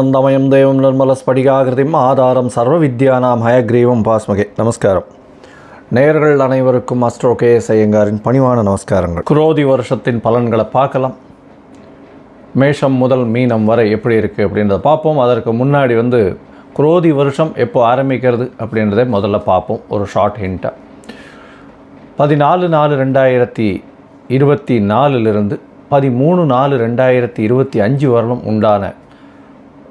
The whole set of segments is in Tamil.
ஞானானந்தமயம் தேவம் நிர்மலஸ்படிகாகிருதிம் ஆதாரம் சர்வ வித்யானாம் ஹயக்ரீவம் பாஸ்மகே. நமஸ்காரம். நேயர்கள் அனைவருக்கும் அஸ்ட்ரோ கே எஸ் ஐயங்காரின் பணிவான நமஸ்காரங்கள். குரோதி வருஷத்தின் பலன்களை பார்க்கலாம். மேஷம் முதல் மீனம் வரை எப்படி இருக்குது அப்படின்றத பார்ப்போம். அதற்கு முன்னாடி வந்து குரோதி வருஷம் எப்போ ஆரம்பிக்கிறது அப்படின்றதை முதல்ல பார்ப்போம். ஒரு ஷார்ட் ஹிண்ட்டாக பதினாலு நாலு ரெண்டாயிரத்தி இருபத்தி நாலுலேருந்து பதிமூணு நாலு ரெண்டாயிரத்தி இருபத்தி அஞ்சு வரலும் உண்டான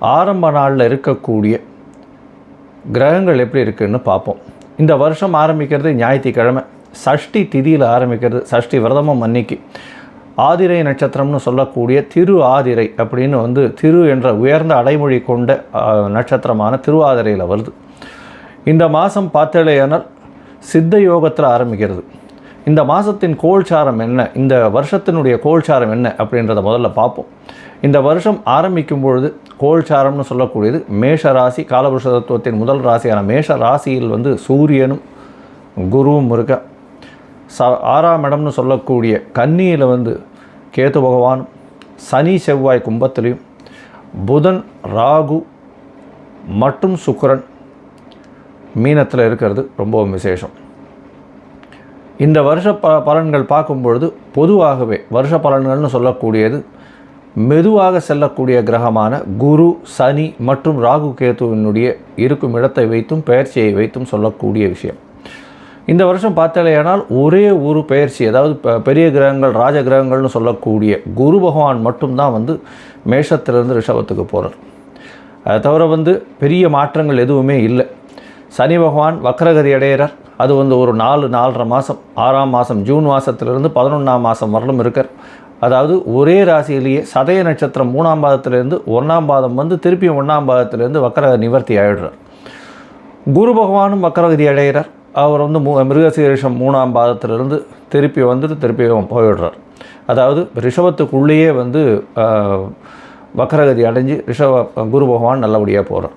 ஆரம்ப நாளில் இருக்கக்கூடிய கிரகங்கள் எப்படி இருக்குதுன்னு பார்ப்போம். இந்த வருஷம் ஆரம்பிக்கிறது ஞாயிற்றுக்கிழமை. சஷ்டி திதியில் ஆரம்பிக்கிறது சஷ்டி விரதமும் அன்னைக்கு. ஆதிரை நட்சத்திரம்னு சொல்லக்கூடிய திரு ஆதிரை அப்படின்னு வந்து திரு என்ற உயர்ந்த அடைமொழி கொண்ட நட்சத்திரமான திருவாதிரையில் வருது. இந்த மாதம் பார்த்தலையானால் சித்த யோகத்தில் ஆரம்பிக்கிறது. இந்த மாதத்தின் கோல்சாரம் என்ன? இந்த வருஷத்தினுடைய கோல்சாரம் என்ன? அப்படின்றத முதல்ல பார்ப்போம். இந்த வருஷம் ஆரம்பிக்கும் பொழுது கோல்சாரம்னு சொல்லக்கூடியது மேஷ ராசி காலபுருஷ தத்துவத்தின் முதல் ராசியான மேஷ ராசியில் வந்து சூரியனும் குருவும் இருக்க. ச ஆறாம் இடம்னு சொல்லக்கூடிய கன்னியில் வந்து கேது பகவானும் சனி செவ்வாய் கும்பத்திலையும் புதன் ராகு மற்றும் சுக்கிரன் மீனத்தில் இருக்கிறது ரொம்பவும் விசேஷம். இந்த வருஷ ப பலன்கள் பார்க்கும்பொழுது பொதுவாகவே வருஷ பலன்கள்னு சொல்லக்கூடியது மெதுவாக செல்லக்கூடிய கிரகமான குரு சனி மற்றும் ராகு கேத்துவினுடைய இருக்கும் இடத்தை வைத்தும் பெயர்ச்சியை வைத்தும் சொல்லக்கூடிய விஷயம். இந்த வருஷம் பார்த்தாலேயானால் ஒரே ஒரு பெயர்ச்சி அதாவது பெரிய கிரகங்கள் ராஜ கிரகங்கள்னு சொல்லக்கூடிய குரு பகவான் மட்டும்தான் வந்து மேஷத்திலிருந்து ரிஷபத்துக்கு போகிறார் அதை தவிர வந்து பெரிய மாற்றங்கள் எதுவுமே இல்லை. சனி பகவான் வக்ரகதி அடையிறார். அது வந்து ஒரு நாலு நாலரை மாதம் ஆறாம் மாதம் ஜூன் மாதத்துலேருந்து பதினொன்றாம் மாதம் வரலும் இருக்கார். அதாவது ஒரே ராசியிலேயே சதய நட்சத்திரம் மூணாம் பாதத்திலேருந்து ஒன்றாம் பாதம் வந்து திருப்பியும் ஒன்றாம் பாதத்திலேருந்து வக்ர நிவர்த்தி ஆகிடுறார் குரு பகவானும் வக்கரகதி அடைகிறார். அவர் வந்து மூ மிருகசீரிஷம் மூணாம் பாதத்திலிருந்து திருப்பி வந்துட்டு திருப்பி போயிடுறார். அதாவது ரிஷபத்துக்குள்ளேயே வந்து வக்கரகதி அடைஞ்சு ரிஷப குரு பகவான் நல்லபடியாக போகிறார்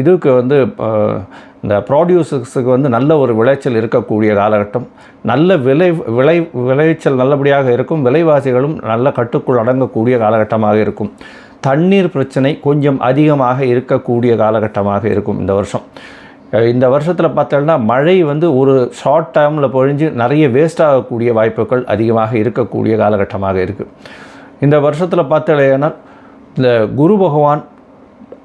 இதுக்கு வந்து இந்த ப்ராடியூசர்ஸுக்கு வந்து நல்ல ஒரு விளைச்சல் இருக்கக்கூடிய காலகட்டம். நல்ல விளை விளை விளைச்சல் நல்லபடியாக இருக்கும். விலைவாசிகளும் நல்ல கட்டுக்குள் அடங்கக்கூடிய காலகட்டமாக இருக்கும். தண்ணீர் பிரச்சனை கொஞ்சம் அதிகமாக இருக்கக்கூடிய காலகட்டமாக இருக்கும் இந்த வருஷம். இந்த வருஷத்தில் பார்த்தோம்னா மழை வந்து ஒரு ஷார்ட் டைமில் பொழிஞ்சு நிறைய வேஸ்ட் ஆகக்கூடிய வாய்ப்புகள் அதிகமாக இருக்கக்கூடிய காலகட்டமாக இருக்குது இந்த வருஷத்தில் பார்த்தோம்னா இந்த குரு பகவான்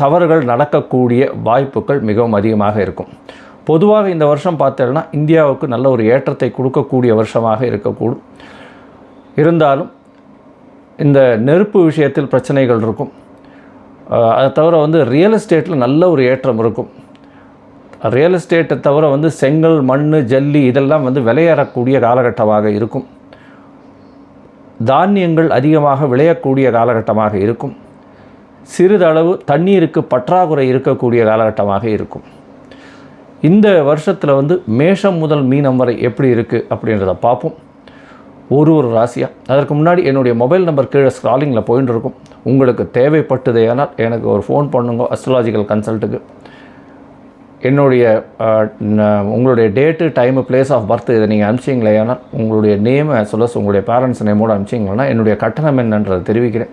தவறுகள் நடக்கக்கூடிய வாய்ப்புகள் மிகவும் அதிகமாக இருக்கும். பொதுவாக இந்த வருஷம் பார்த்தேன்னா இந்தியாவுக்கு நல்ல ஒரு ஏற்றத்தை கொடுக்கக்கூடிய வருஷமாக இருக்கக்கூடும். இருந்தாலும் இந்த நெருப்பு விஷயத்தில் பிரச்சனைகள் இருக்கும். அதை தவிர வந்து ரியல் எஸ்டேட்டில் நல்ல ஒரு ஏற்றம் இருக்கும். ரியல் எஸ்டேட்டை தவிர வந்து செங்கல் மண் ஜல்லி இதெல்லாம் வந்து விளையேறக்கூடிய காலகட்டமாக இருக்கும். தானியங்கள் அதிகமாக விளையக்கூடிய காலகட்டமாக இருக்கும். சிறிதளவு தண்ணீருக்கு பற்றாக்குறை இருக்கக்கூடிய காலகட்டமாக இருக்கும். இந்த வருஷத்தில் வந்து மேஷம் முதல் மீனம் வரை எப்படி இருக்குது அப்படின்றத பார்ப்போம். ஒரு ஒரு ராசியாக அதற்கு முன்னாடி என்னுடைய மொபைல் நம்பர் கீழே ஸ்க்ராலிங்கில் போயின்னு இருக்கும் உங்களுக்கு தேவைப்பட்டதேனால் எனக்கு ஒரு ஃபோன் பண்ணுங்க அஸ்ட்ராலாஜிக்கல் கன்சல்ட்டுக்கு என்னுடைய உங்களுடைய date time place of birth இதை நீங்கள் அனுப்பிச்சிங்களே ஆனால் உங்களுடைய நேமை as உங்களுடைய பேரண்ட்ஸ் நேமோடு அனுப்பிச்சிங்கன்னா என்னுடைய கட்டணம் என்னன்றதை தெரிவிக்கிறேன்.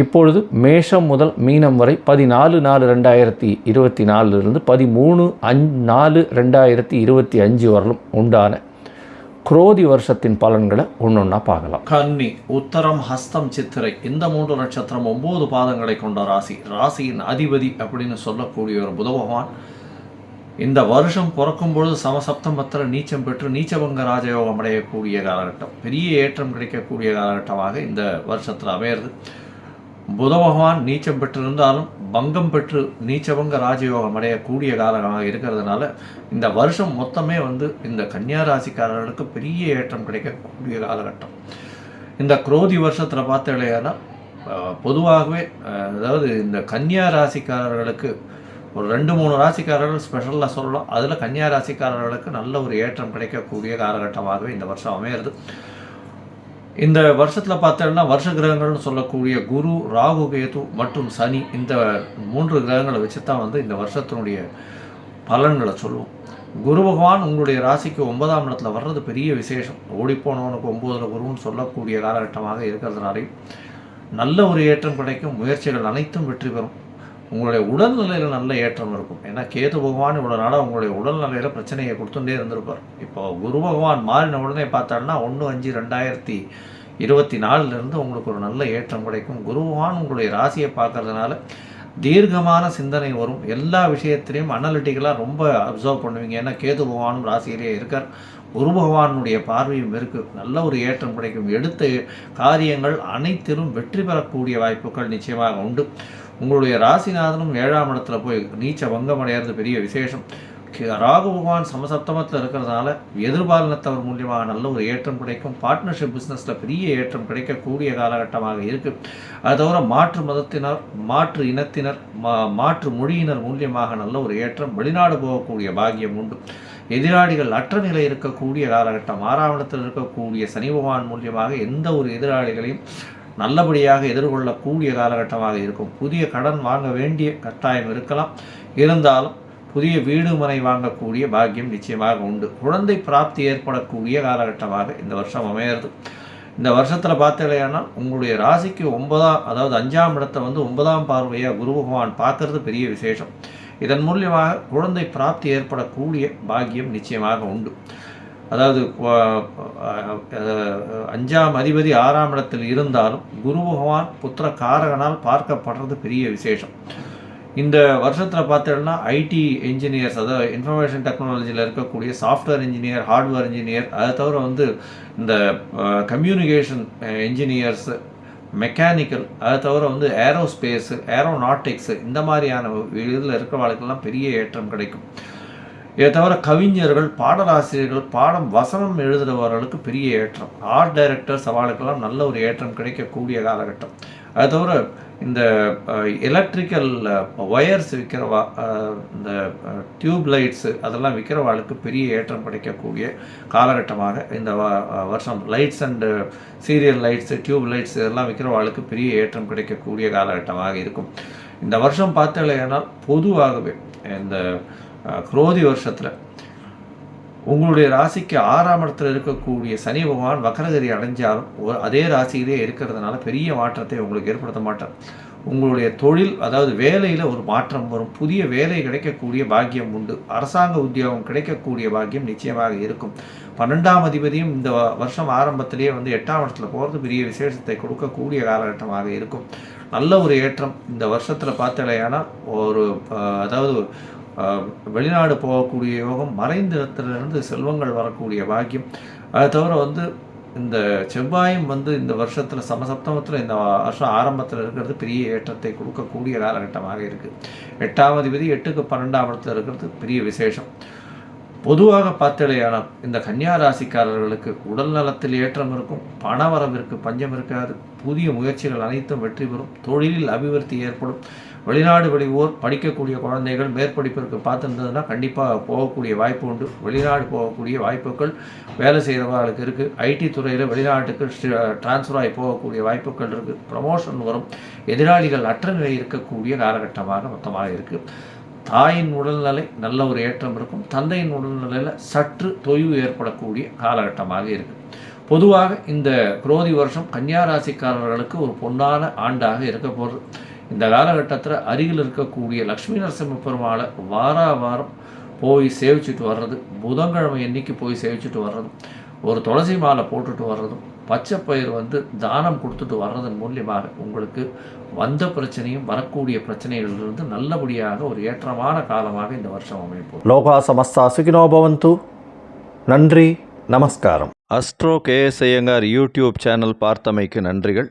இப்பொழுது மேஷம் முதல் மீனம் வரை பதினாலு நாலு ரெண்டாயிரத்தி இருபத்தி நாலுலேருந்து பதிமூணு அஞ் நாலு ரெண்டாயிரத்தி இருபத்தி அஞ்சு வரலும் உண்டான குரோதி வருஷத்தின் பலன்களை ஒன்றொன்னா பார்க்கலாம். கன்னி உத்தரம் ஹஸ்தம் சித்திரை இந்த மூன்று நட்சத்திரம் ஒம்பது பாதங்களை கொண்ட ராசி. ராசியின் அதிபதி அப்படின்னு சொல்லக்கூடிய ஒரு புத பகவான். இந்த வருஷம் பிறக்கும் பொழுது சமசப்தமத்திர நீச்சம் பெற்று நீச்சபங்க ராஜயோகம் அடையக்கூடிய காலகட்டம். பெரிய ஏற்றம் கிடைக்கக்கூடிய காலகட்டமாக இந்த வருஷத்தில் அமையிறது. புத பகவான் நீச்சம் பெற்றிருந்தாலும் பங்கம் பெற்று நீச்சபங்க ராஜயோகம் அடையக்கூடிய காலமாக இருக்கிறதுனால இந்த வருஷம் மொத்தமே வந்து இந்த கன்னியா ராசிக்காரர்களுக்கு பெரிய ஏற்றம் கிடைக்கக்கூடிய காலகட்டம். இந்த குரோதி வருஷத்தில் பார்த்தீங்கன்னா பொதுவாகவே அதாவது இந்த கன்னியா ராசிக்காரர்களுக்கு ஒரு ரெண்டு மூணு ராசிக்காரர்கள் ஸ்பெஷலாக சொல்லலாம். அதில் கன்னியா ராசிக்காரர்களுக்கு நல்ல ஒரு ஏற்றம் கிடைக்கக்கூடிய காலகட்டமாகவே இந்த வருஷம் அமையிறது. இந்த வருஷத்தில் பார்த்தோம்னா வருஷ கிரகங்கள்னு சொல்லக்கூடிய குரு ராகு கேது மற்றும் சனி இந்த மூன்று கிரகங்களை வச்சு தான் வந்து இந்த வருஷத்தினுடைய பலன்களை சொல்லுவோம். குரு பகவான் உங்களுடைய ராசிக்கு ஒன்பதாம் இடத்துல வர்றது பெரிய விசேஷம். ஓடிப்போனவனுக்கு ஒம்பதில் குருன்னு சொல்லக்கூடிய காலகட்டமாக இருக்கிறதுனாலையும் நல்ல ஒரு ஏற்றம் கிடைக்கும். முயற்சிகள் அனைத்தும் வெற்றி பெறும். உங்களுடைய உடல்நிலையில் நல்ல ஏற்றம் இருக்கும். ஏன்னா கேது பகவான் இவ்வளோ நாளாக உங்களுடைய உடல்நிலையில் பிரச்சனையை கொடுத்துட்டே இருந்திருப்பார். இப்போ குரு பகவான் மாறின உடனே பார்த்தாருன்னா ஒன்று அஞ்சு ரெண்டாயிரத்தி இருபத்தி நாலுலேருந்து உங்களுக்கு ஒரு நல்ல ஏற்றம் கிடைக்கும். குரு பகவான் உங்களுடைய ராசியை பார்க்கறதுனால தீர்க்கமான சிந்தனை வரும். எல்லா விஷயத்திலையும் அனலிட்டிக்கலாக ரொம்ப அப்சர்வ் பண்ணுவீங்க. ஏன்னா கேது பகவானும் ராசியிலேயே இருக்கார். குரு பகவானுடைய பார்வையும் இருக்குது நல்ல ஒரு ஏற்றம் கிடைக்கும். எடுத்த காரியங்கள் அனைத்திலும் வெற்றி பெறக்கூடிய வாய்ப்புகள் நிச்சயமாக உண்டு. உங்களுடைய ராசிநாதனும் ஏழாம் இடத்துல போய் நீச்ச பங்கம் அடையிறது பெரிய விசேஷம். ராகு பகவான் சமசப்தமத்தில் இருக்கிறதுனால எதிர்பாலினத்தவர் மூலியமாக நல்ல ஒரு ஏற்றம் கிடைக்கும். பார்ட்னர்ஷிப் பிஸ்னஸில் பெரிய ஏற்றம் கிடைக்கக்கூடிய காலகட்டமாக இருக்குது அது தவிர மாற்று மதத்தினர் மாற்று இனத்தினர் மா மாற்று மொழியினர் மூலியமாக நல்ல ஒரு ஏற்றம் வெளிநாடு போகக்கூடிய பாகியம் உண்டு. எதிராளிகள் அற்ற நிலை இருக்கக்கூடிய காலகட்டம் ஆறாம் இடத்தில் இருக்கக்கூடிய சனி பகவான் மூலியமாக எந்த ஒரு எதிராளிகளையும் நல்லபடியாக எதிர்கொள்ளக்கூடிய காலகட்டமாக இருக்கும். புதிய கடன் வாங்க வேண்டிய கட்டாயம் இருக்கலாம். இருந்தாலும் புதிய வீடு மனை வாங்கக்கூடிய பாக்கியம் நிச்சயமாக உண்டு. குழந்தை பிராப்தி ஏற்படக்கூடிய காலகட்டமாக இந்த வருஷம் அமையிறது. இந்த வருஷத்தில் பார்த்தீங்கன்னா உங்களுடைய ராசிக்கு ஒன்பதாம் அதாவது அஞ்சாம் இடத்தை வந்து ஒன்பதாம் பார்வையாக குரு பகவான் பார்க்கறது பெரிய விசேஷம். இதன் மூலியமாக குழந்தை பிராப்தி ஏற்படக்கூடிய பாக்கியம் நிச்சயமாக உண்டு. அதாவது அஞ்சாம் அதிபதி ஆறாம் இடத்தில் இருந்தாலும் குரு பகவான் புத்திர காரகனால் பார்க்கப்படுறது பெரிய விசேஷம். இந்த வருஷத்தில் பார்த்தோம்னா ஐடி இன்ஜினியர்ஸ் அதாவது இன்ஃபர்மேஷன் டெக்னாலஜியில் இருக்கக்கூடிய சாஃப்ட்வேர் இன்ஜினியர் ஹார்ட்வேர் இன்ஜினியர் அதை தவிர வந்து இந்த கம்யூனிகேஷன் இன்ஜினியர்ஸ் மெக்கானிக்கல் அதை தவிர வந்து ஏரோஸ்பேஸு ஏரோநாட்டிக்ஸு இந்த மாதிரியான இதில் இருக்கிறவர்களுக்கெல்லாம் பெரிய ஏற்றம் கிடைக்கும். இதை தவிர கவிஞர்கள் பாடலாசிரியர்கள் பாடம் வசனம் எழுதுகிறவர்களுக்கு பெரிய ஏற்றம். ஆர்ட் டைரக்டர் சவாலுக்கெல்லாம் நல்ல ஒரு ஏற்றம் கிடைக்கக்கூடிய காலகட்டம். அது தவிர இந்த எலக்ட்ரிக்கல் ஒயர்ஸ் விற்கிறவா இந்த டியூப் லைட்ஸு அதெல்லாம் விற்கிறவாளுக்கு பெரிய ஏற்றம் கிடைக்கக்கூடிய காலகட்டமாக இந்த வருஷம் lights and serial lights tube lights இதெல்லாம் விற்கிறவாளுக்கு பெரிய ஏற்றம் கிடைக்கக்கூடிய காலகட்டமாக இருக்கும். இந்த வருஷம் பார்த்தீங்கன்னா பொதுவாகவே இந்த குரோதி வருஷத்தில். உங்களுடைய ராசிக்கு ஆறாம் இடத்துல இருக்கக்கூடிய சனி பகவான் வக்கரகதி அடைஞ்சாலும் அதே ராசியிலே இருக்கிறதுனால பெரிய மாற்றத்தை உங்களுக்கு ஏற்படுத்த மாட்டார். உங்களுடைய தொழில் அதாவது வேலையில் ஒரு மாற்றம் வரும். புதிய வேலை கிடைக்கக்கூடிய பாக்கியம் உண்டு. அரசாங்க உத்தியோகம் கிடைக்கக்கூடிய பாக்கியம் நிச்சயமாக இருக்கும். பன்னெண்டாம் அதிபதியும் இந்த வ- வருஷம் ஆரம்பத்திலேயே வந்து எட்டாம் இடத்துல போகிறது பெரிய விசேஷத்தை கொடுக்கக்கூடிய காலகட்டமாக இருக்கும். நல்ல ஒரு ஏற்றம் இந்த வருஷத்தில் பார்த்தலையானால் ஒரு அதாவது வெளிநாடு போகக்கூடிய யோகம் மறைந்த இடத்துலேருந்து செல்வங்கள் வரக்கூடிய பாக்கியம். அது தவிர வந்து இந்த செவ்வாயும் வந்து இந்த வருஷத்தில் சமசப்தமத்தில் இந்த வருஷம் ஆரம்பத்தில் இருக்கிறது பெரிய ஏற்றத்தை கொடுக்கக்கூடிய காலகட்டமாக இருக்குது எட்டாவது விதி எட்டுக்கு பன்னெண்டாம் இடத்துல இருக்கிறது பெரிய விசேஷம். பொதுவாக பார்த்தலையான இந்த கன்னியா ராசிக்காரர்களுக்கு உடல் நலத்தில் ஏற்றம் இருக்கும் பணவரவிற்கு பஞ்சம் இருக்காது புதிய முயற்சிகள் அனைத்தும் வெற்றி பெறும் தொழிலில் அபிவிருத்தி ஏற்படும் வெளிநாடு வெளியூர் படிக்கக்கூடிய குழந்தைகள் மேற்படிப்பிற்கு பார்த்துருந்ததுன்னா கண்டிப்பாக போகக்கூடிய வாய்ப்பு உண்டு. வெளிநாடு போகக்கூடிய வாய்ப்புகள் வேலை செய்கிறவர்களுக்கு இருக்குது ஐடி துறையில் வெளிநாட்டுக்கு டிரான்ஸ்ஃபர் ஆகி போகக்கூடிய வாய்ப்புகள் இருக்குது ப்ரமோஷன் வரும். எதிராளிகள் அற்ற நிலை இருக்கக்கூடிய காலகட்டமாக மொத்தமாக இருக்குது தாயின் உடல்நிலை நல்ல ஒரு ஏற்றம் இருக்கும். தந்தையின் உடல்நிலையில் சற்று தொய்வு ஏற்படக்கூடிய காலகட்டமாக இருக்குது பொதுவாக இந்த குரோதி வருஷம் கன்னியா ராசிக்காரர்களுக்கு ஒரு பொன்னான ஆண்டாக இருக்க போகிறது இந்த காலகட்டத்தில் அருகில் இருக்கக்கூடிய லக்ஷ்மி நரசிம்ம பெருமாளை வாரா வாரம் போய் சேவிச்சுட்டு வர்றது புதன்கிழமை அன்னைக்கு போய் சேவிச்சுட்டு வர்றது ஒரு துளசி மாலை போட்டுட்டு வர்றதும் பச்சை பயிர் வந்து தானம் கொடுத்துட்டு வர்றதன் மூலியமாக உங்களுக்கு வந்த பிரச்சனையும் வரக்கூடிய பிரச்சனைகளிலிருந்து நல்லபடியாக ஒரு ஏற்றமான காலமாக இந்த வருஷம் அமைப்போம் லோகா சமஸ்தா சுகினோ பவந்து. நன்றி நமஸ்காரம். Astro KS Iyengar YouTube channel பார்த்தமைக்கு நன்றிகள்.